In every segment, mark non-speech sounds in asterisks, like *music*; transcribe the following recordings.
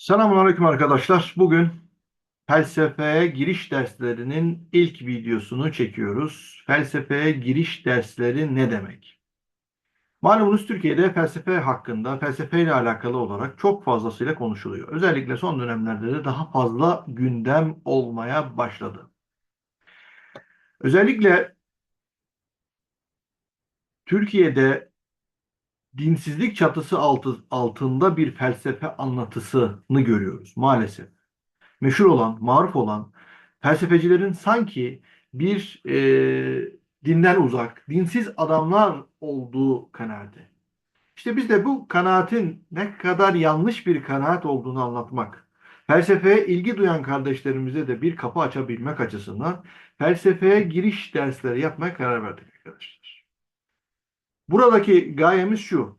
Selamünaleyküm arkadaşlar. Bugün felsefeye giriş derslerinin ilk videosunu çekiyoruz. Felsefeye giriş dersleri ne demek? Malumunuz Türkiye'de felsefe hakkında, felsefeyle alakalı olarak çok fazlasıyla konuşuluyor. Özellikle son dönemlerde de daha fazla gündem olmaya başladı. Özellikle Türkiye'de dinsizlik çatısı altı, altında bir felsefe anlatısını görüyoruz maalesef. Meşhur olan, maruf olan felsefecilerin sanki bir e, dinden uzak, dinsiz adamlar olduğu kanaati. İşte biz de bu kanaatin ne kadar yanlış bir kanaat olduğunu anlatmak, felsefeye ilgi duyan kardeşlerimize de bir kapı açabilmek açısından felsefeye giriş dersleri yapmaya karar verdik arkadaşlar. Buradaki gayemiz şu.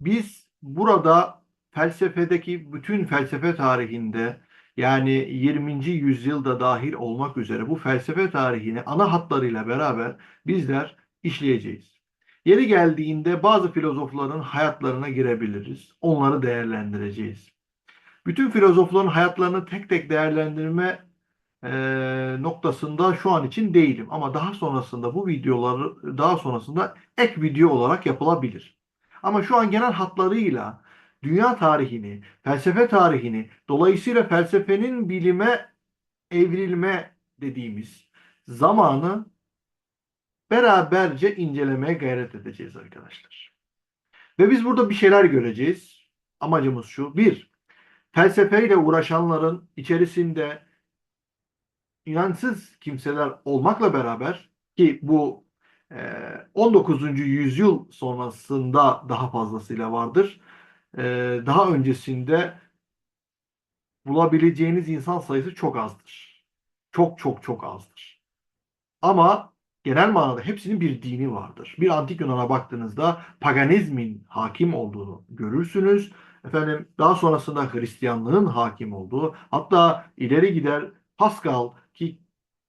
Biz burada felsefedeki bütün felsefe tarihinde yani 20. yüzyılda dahil olmak üzere bu felsefe tarihini ana hatlarıyla beraber bizler işleyeceğiz. Yeri geldiğinde bazı filozofların hayatlarına girebiliriz. Onları değerlendireceğiz. Bütün filozofların hayatlarını tek tek değerlendirme e, noktasında şu an için değilim. Ama daha sonrasında bu videoları daha sonrasında ek video olarak yapılabilir. Ama şu an genel hatlarıyla dünya tarihini, felsefe tarihini, dolayısıyla felsefenin bilime evrilme dediğimiz zamanı beraberce incelemeye gayret edeceğiz arkadaşlar. Ve biz burada bir şeyler göreceğiz. Amacımız şu. Bir, felsefeyle uğraşanların içerisinde inançsız kimseler olmakla beraber ki bu 19. Ee, yüzyıl sonrasında daha fazlasıyla vardır. Ee, daha öncesinde bulabileceğiniz insan sayısı çok azdır. Çok çok çok azdır. Ama genel manada hepsinin bir dini vardır. Bir antik Yunan'a baktığınızda paganizmin hakim olduğunu görürsünüz. Efendim daha sonrasında Hristiyanlığın hakim olduğu, hatta ileri gider Pascal e,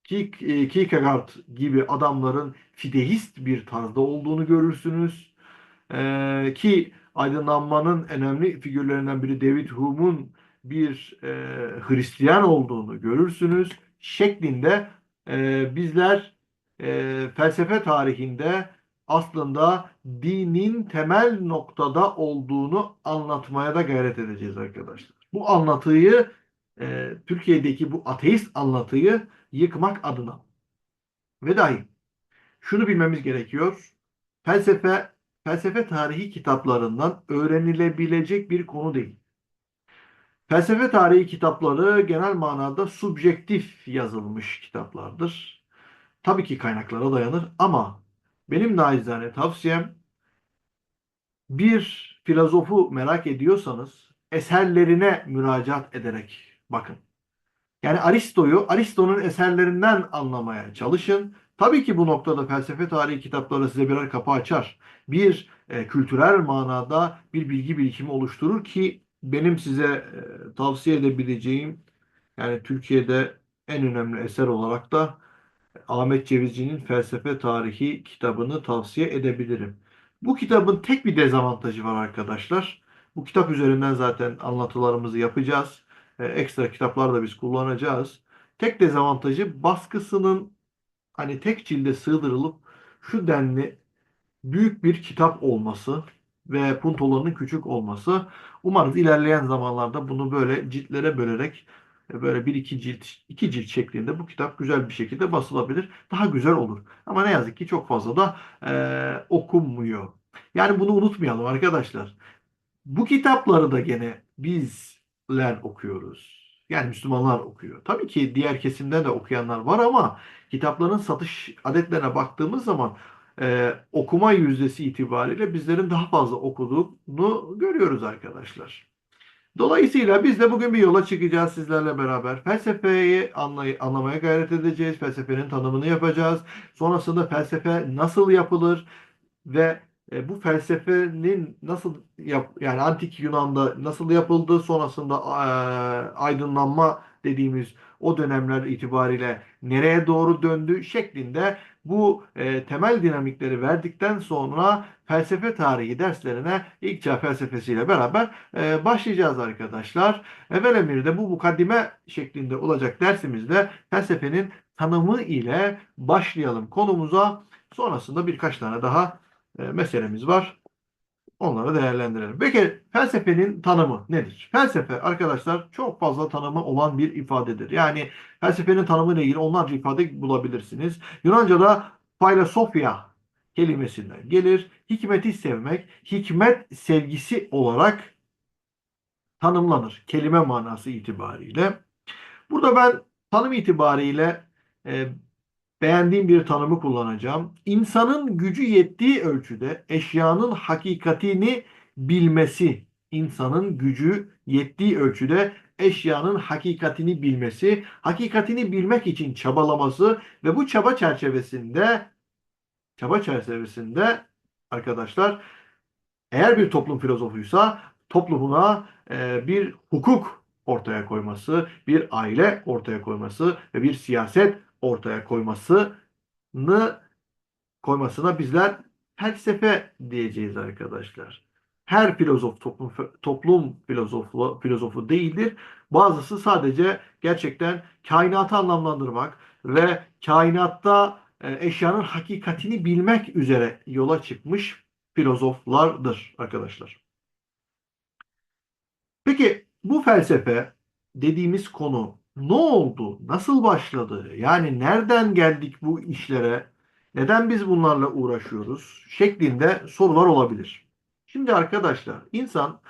Kierkegaard gibi adamların fideist bir tarzda olduğunu görürsünüz. Ee, ki aydınlanmanın önemli figürlerinden biri David Hume'un bir e, Hristiyan olduğunu görürsünüz. Şeklinde e, bizler e, felsefe tarihinde aslında dinin temel noktada olduğunu anlatmaya da gayret edeceğiz arkadaşlar. Bu anlatıyı e, Türkiye'deki bu ateist anlatıyı yıkmak adına. Ve dahi şunu bilmemiz gerekiyor. Felsefe, felsefe tarihi kitaplarından öğrenilebilecek bir konu değil. Felsefe tarihi kitapları genel manada subjektif yazılmış kitaplardır. Tabii ki kaynaklara dayanır ama benim naizane tavsiyem bir filozofu merak ediyorsanız eserlerine müracaat ederek bakın. Yani Aristo'yu Aristo'nun eserlerinden anlamaya çalışın. Tabii ki bu noktada felsefe tarihi kitapları size birer kapı açar. Bir e, kültürel manada bir bilgi birikimi oluşturur ki benim size e, tavsiye edebileceğim yani Türkiye'de en önemli eser olarak da Ahmet Cevizci'nin Felsefe Tarihi kitabını tavsiye edebilirim. Bu kitabın tek bir dezavantajı var arkadaşlar. Bu kitap üzerinden zaten anlatılarımızı yapacağız e, ekstra kitaplar da biz kullanacağız. Tek dezavantajı baskısının hani tek cilde sığdırılıp şu denli büyük bir kitap olması ve puntolarının küçük olması. Umarız ilerleyen zamanlarda bunu böyle ciltlere bölerek e, böyle bir iki cilt, iki cilt şeklinde bu kitap güzel bir şekilde basılabilir. Daha güzel olur. Ama ne yazık ki çok fazla da e, okunmuyor. Yani bunu unutmayalım arkadaşlar. Bu kitapları da gene biz ler okuyoruz. Yani Müslümanlar okuyor. Tabii ki diğer kesimde de okuyanlar var ama kitapların satış adetlerine baktığımız zaman e, okuma yüzdesi itibariyle bizlerin daha fazla okuduğunu görüyoruz arkadaşlar. Dolayısıyla biz de bugün bir yola çıkacağız sizlerle beraber. Felsefeyi anlay anlamaya gayret edeceğiz. Felsefenin tanımını yapacağız. Sonrasında felsefe nasıl yapılır ve e, bu felsefenin nasıl yap yani antik Yunan'da nasıl yapıldı sonrasında e, aydınlanma dediğimiz o dönemler itibariyle nereye doğru döndü şeklinde bu e, temel dinamikleri verdikten sonra felsefe tarihi derslerine ilk çağ felsefesiyle beraber e, başlayacağız arkadaşlar. Evvel emirde bu mukaddime şeklinde olacak dersimizde felsefenin tanımı ile başlayalım konumuza. Sonrasında birkaç tane daha e, meselemiz var. Onları değerlendirelim. Peki felsefenin tanımı nedir? Felsefe arkadaşlar çok fazla tanımı olan bir ifadedir. Yani felsefenin tanımı ile ilgili onlarca ifade bulabilirsiniz. Yunanca'da filosofya kelimesinden gelir. Hikmeti sevmek, hikmet sevgisi olarak tanımlanır. Kelime manası itibariyle. Burada ben tanım itibariyle e, beğendiğim bir tanımı kullanacağım. İnsanın gücü yettiği ölçüde eşyanın hakikatini bilmesi. İnsanın gücü yettiği ölçüde eşyanın hakikatini bilmesi, hakikatini bilmek için çabalaması ve bu çaba çerçevesinde çaba çerçevesinde arkadaşlar eğer bir toplum filozofuysa toplumuna e, bir hukuk ortaya koyması, bir aile ortaya koyması ve bir siyaset ortaya koymasını koymasına bizler felsefe diyeceğiz arkadaşlar. Her filozof toplum, toplum filozofu, filozofu değildir. Bazısı sadece gerçekten kainatı anlamlandırmak ve kainatta e, eşyanın hakikatini bilmek üzere yola çıkmış filozoflardır arkadaşlar. Peki bu felsefe dediğimiz konu ne oldu? Nasıl başladı? Yani nereden geldik bu işlere? Neden biz bunlarla uğraşıyoruz? Şeklinde sorular olabilir. Şimdi arkadaşlar insan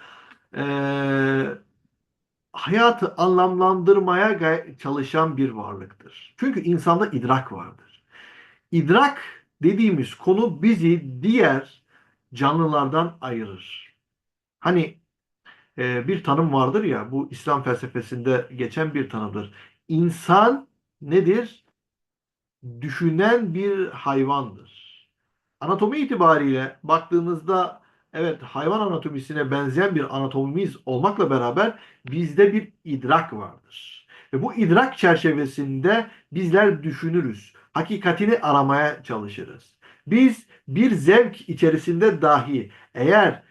ee, hayatı anlamlandırmaya çalışan bir varlıktır. Çünkü insanda idrak vardır. İdrak dediğimiz konu bizi diğer canlılardan ayırır. Hani e, bir tanım vardır ya bu İslam felsefesinde geçen bir tanımdır. İnsan nedir? Düşünen bir hayvandır. Anatomi itibariyle baktığınızda evet hayvan anatomisine benzeyen bir anatomimiz olmakla beraber bizde bir idrak vardır. Ve bu idrak çerçevesinde bizler düşünürüz. Hakikatini aramaya çalışırız. Biz bir zevk içerisinde dahi eğer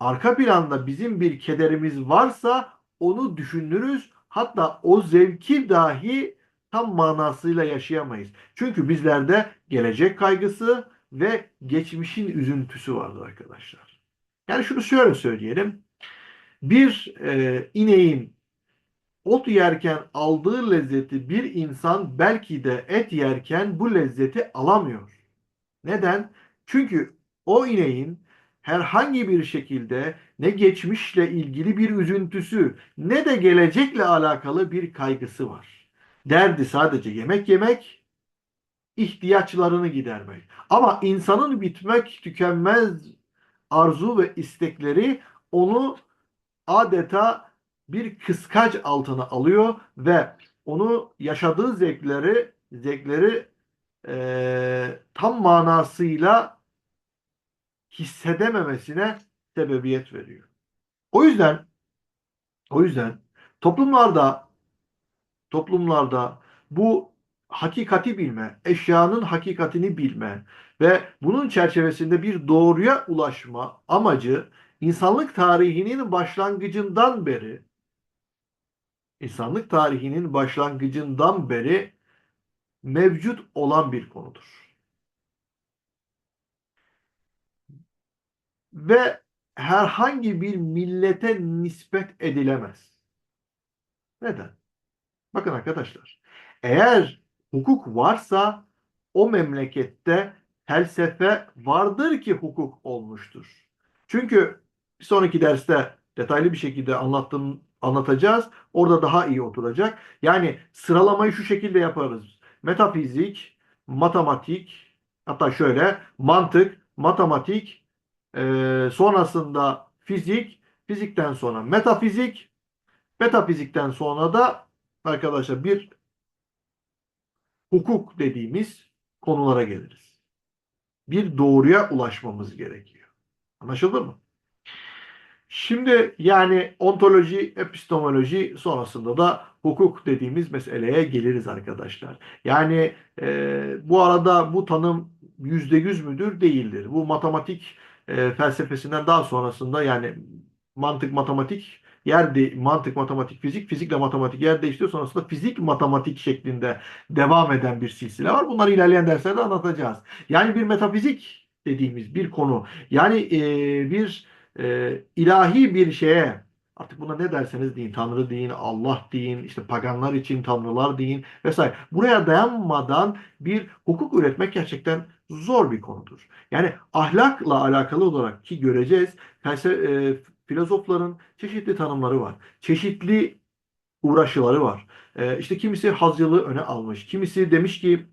arka planda bizim bir kederimiz varsa onu düşünürüz. Hatta o zevki dahi tam manasıyla yaşayamayız. Çünkü bizlerde gelecek kaygısı ve geçmişin üzüntüsü vardır arkadaşlar. Yani şunu şöyle söyleyelim. Bir e, ineğin ot yerken aldığı lezzeti bir insan belki de et yerken bu lezzeti alamıyor. Neden? Çünkü o ineğin herhangi bir şekilde ne geçmişle ilgili bir üzüntüsü ne de gelecekle alakalı bir kaygısı var. Derdi sadece yemek yemek, ihtiyaçlarını gidermek. Ama insanın bitmek tükenmez arzu ve istekleri onu adeta bir kıskaç altına alıyor ve onu yaşadığı zevkleri zevkleri e, tam manasıyla hissedememesine sebebiyet veriyor. O yüzden o yüzden toplumlarda toplumlarda bu hakikati bilme, eşyanın hakikatini bilme ve bunun çerçevesinde bir doğruya ulaşma amacı insanlık tarihinin başlangıcından beri insanlık tarihinin başlangıcından beri mevcut olan bir konudur. Ve herhangi bir millete nispet edilemez. Neden? Bakın arkadaşlar, eğer hukuk varsa o memlekette felsefe vardır ki hukuk olmuştur. Çünkü bir sonraki derste detaylı bir şekilde anlattım, anlatacağız. Orada daha iyi oturacak. Yani sıralamayı şu şekilde yaparız. Metafizik, matematik, hatta şöyle mantık, matematik, e, sonrasında fizik, fizikten sonra metafizik, metafizikten sonra da arkadaşlar bir hukuk dediğimiz konulara geliriz. Bir doğruya ulaşmamız gerekiyor. Anlaşıldı mı? Şimdi yani ontoloji, epistemoloji sonrasında da hukuk dediğimiz meseleye geliriz arkadaşlar. Yani e, bu arada bu tanım yüzde yüz müdür? Değildir. Bu matematik e, felsefesinden daha sonrasında yani mantık matematik yer de, mantık matematik fizik fizikle matematik yer değiştiriyor sonrasında fizik matematik şeklinde devam eden bir silsile var. Bunları ilerleyen derslerde anlatacağız. Yani bir metafizik dediğimiz bir konu yani e, bir e, ilahi bir şeye artık buna ne derseniz deyin Tanrı deyin Allah deyin işte paganlar için tanrılar deyin vesaire buraya dayanmadan bir hukuk üretmek gerçekten zor bir konudur. Yani ahlakla alakalı olarak ki göreceğiz felsefe, e, filozofların çeşitli tanımları var. Çeşitli uğraşıları var. E, işte kimisi hazcılığı öne almış. Kimisi demiş ki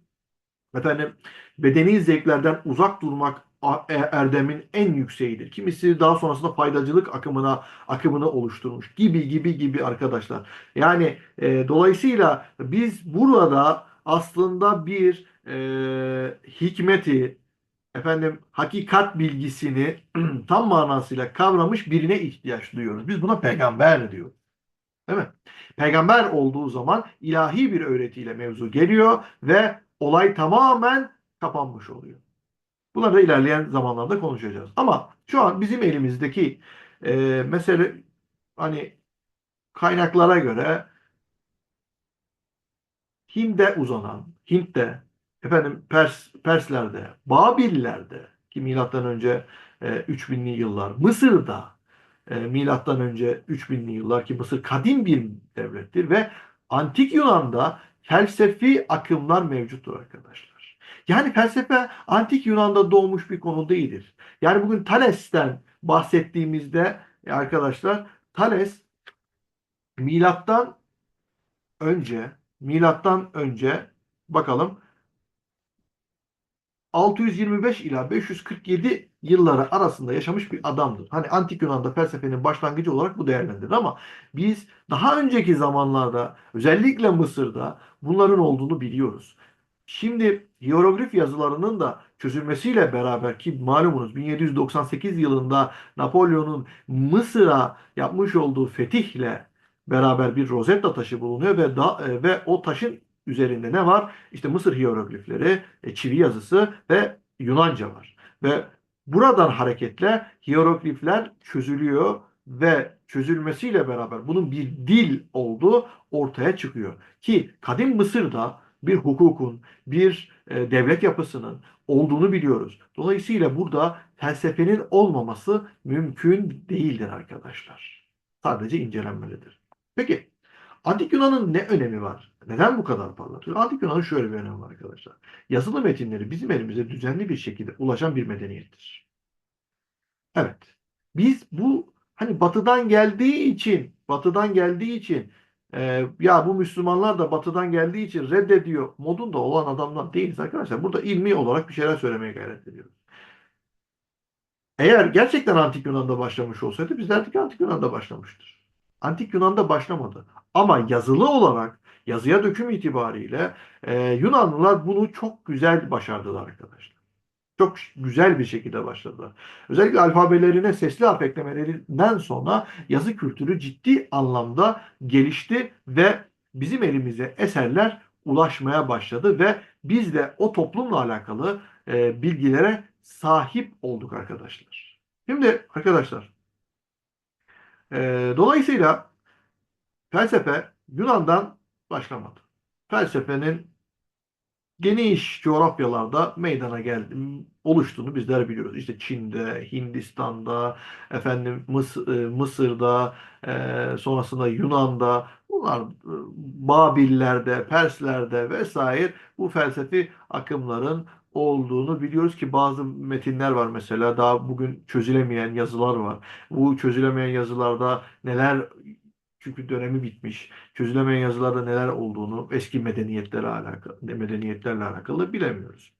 efendim bedeni zevklerden uzak durmak e, erdemin en yükseğidir. Kimisi daha sonrasında faydacılık akımına akımını oluşturmuş gibi gibi gibi arkadaşlar. Yani e, dolayısıyla biz burada aslında bir e, hikmeti efendim hakikat bilgisini *clears throat* tam manasıyla kavramış birine ihtiyaç duyuyoruz. Biz buna peygamber diyoruz. Değil mi? Peygamber olduğu zaman ilahi bir öğretiyle mevzu geliyor ve olay tamamen kapanmış oluyor. Bunları da ilerleyen zamanlarda konuşacağız. Ama şu an bizim elimizdeki e, mesele hani kaynaklara göre Hind'e uzanan, Hint'te, efendim Pers, Perslerde, Babillerde ki milattan önce e, 3000'li yıllar, Mısır'da e, milattan önce 3000'li yıllar ki Mısır kadim bir devlettir ve antik Yunan'da felsefi akımlar mevcuttur arkadaşlar. Yani felsefe antik Yunan'da doğmuş bir konu değildir. Yani bugün Thales'ten bahsettiğimizde e, arkadaşlar Thales milattan önce milattan önce bakalım 625 ila 547 yılları arasında yaşamış bir adamdır. Hani antik Yunan'da felsefenin başlangıcı olarak bu değerlendirilir ama biz daha önceki zamanlarda özellikle Mısır'da bunların olduğunu biliyoruz. Şimdi hieroglif yazılarının da çözülmesiyle beraber ki malumunuz 1798 yılında Napolyon'un Mısır'a yapmış olduğu fetihle beraber bir Rosetta taşı bulunuyor ve da, e, ve o taşın üzerinde ne var? İşte Mısır hieroglifleri, e, çivi yazısı ve Yunanca var. Ve buradan hareketle hieroglifler çözülüyor ve çözülmesiyle beraber bunun bir dil olduğu ortaya çıkıyor. Ki kadim Mısır'da bir hukukun, bir e, devlet yapısının olduğunu biliyoruz. Dolayısıyla burada felsefenin olmaması mümkün değildir arkadaşlar. Sadece incelenmelidir. Peki Antik Yunan'ın ne önemi var? Neden bu kadar parlatıyor? Antik Yunan'ın şöyle bir önemi var arkadaşlar. Yazılı metinleri bizim elimize düzenli bir şekilde ulaşan bir medeniyettir. Evet. Biz bu hani batıdan geldiği için batıdan geldiği için e, ya bu Müslümanlar da batıdan geldiği için reddediyor modunda olan adamlar değiliz arkadaşlar. Burada ilmi olarak bir şeyler söylemeye gayret ediyoruz. Eğer gerçekten Antik Yunan'da başlamış olsaydı biz derdik Antik Yunan'da başlamıştır. Antik Yunan'da başlamadı. Ama yazılı olarak yazıya döküm itibariyle e, Yunanlılar bunu çok güzel başardılar arkadaşlar. Çok güzel bir şekilde başladılar. Özellikle alfabelerine sesli harf eklemelerinden sonra yazı kültürü ciddi anlamda gelişti ve bizim elimize eserler ulaşmaya başladı ve biz de o toplumla alakalı e, bilgilere sahip olduk arkadaşlar. Şimdi arkadaşlar e, dolayısıyla felsefe Yunan'dan başlamadı. Felsefenin geniş coğrafyalarda meydana geldi, oluştuğunu bizler biliyoruz. İşte Çin'de, Hindistan'da, efendim Mıs e, Mısır'da, e, sonrasında Yunan'da, bunlar e, Babillerde, Perslerde vesaire bu felsefi akımların olduğunu biliyoruz ki bazı metinler var mesela daha bugün çözülemeyen yazılar var. Bu çözülemeyen yazılarda neler çünkü dönemi bitmiş. Çözülemeyen yazılarda neler olduğunu eski medeniyetlerle alakalı, medeniyetlerle alakalı bilemiyoruz.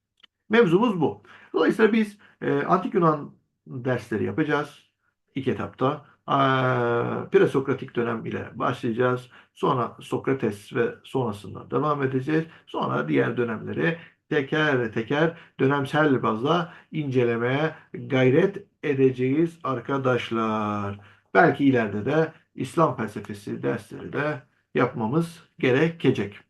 Mevzumuz bu. Dolayısıyla biz e, Antik Yunan dersleri yapacağız. İlk etapta. E, Presokratik dönem ile başlayacağız. Sonra Sokrates ve sonrasında devam edeceğiz. Sonra diğer dönemleri teker teker dönemsel bazda incelemeye gayret edeceğiz arkadaşlar. belki ileride de İslam felsefesi dersleri de yapmamız gerekecek.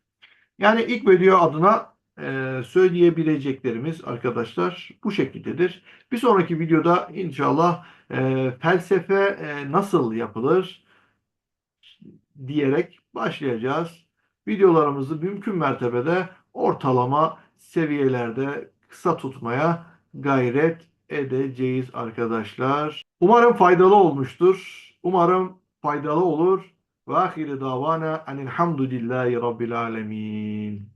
Yani ilk video adına e, söyleyebileceklerimiz arkadaşlar bu şekildedir. Bir sonraki videoda inşallah e, felsefe e, nasıl yapılır diyerek başlayacağız. Videolarımızı mümkün mertebede ortalama seviyelerde kısa tutmaya gayret edeceğiz arkadaşlar. Umarım faydalı olmuştur. Umarım faydalı olur. Ve ahire davana enilhamdülillahi rabbil alemin.